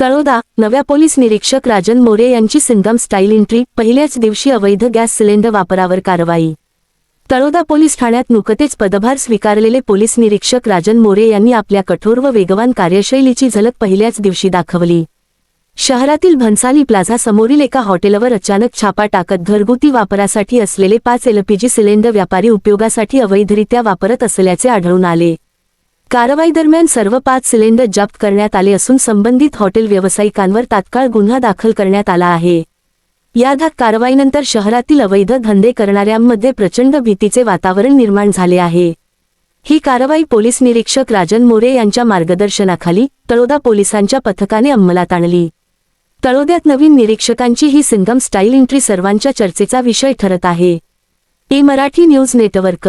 तळोदा नव्या पोलीस निरीक्षक राजन मोरे यांची सिंगम स्टाईल एंट्री पहिल्याच दिवशी अवैध गॅस सिलेंडर वापरावर कारवाई. तळोदा पोलीस ठाण्यात नुकतेच पदभार स्वीकारलेले पोलीस निरीक्षक राजन मोरे यांनी आपल्या कठोर व वेगवान कार्यशैलीची झलक पहिल्याच दिवशी दाखवली. शहरातील भन्साली प्लाझा समोरील एका हॉटेलवर अचानक छापा टाकत घरगुती वापरासाठी असलेले पाच एलपीजी सिलेंडर व्यापारी उपयोगासाठी अवैधरित्या वापरत असल्याचे आढळून आले. कारवाई दरम्यान सर्व पाच सिलेंडर जप्त करण्यात आले असून संबंधित हॉटेल व्यावसायिकांवर तात्काळ गुन्हा दाखल करण्यात आला आहे. या धाक कारवाईनंतर शहरातील अवैध धंदे करणाऱ्यांमध्ये प्रचंड भीतीचे वातावरण निर्माण झाले आहे. ही कारवाई पोलीस निरीक्षक राजन मोरे यांच्या मार्गदर्शनाखाली तळोदा पोलिसांच्या पथकाने अंमलात आणली. तळोद्यात नवीन निरीक्षकांची ही सिंगम स्टाईल एंट्री सर्वांच्या चर्चेचा विषय ठरत आहे. A Marathi news network.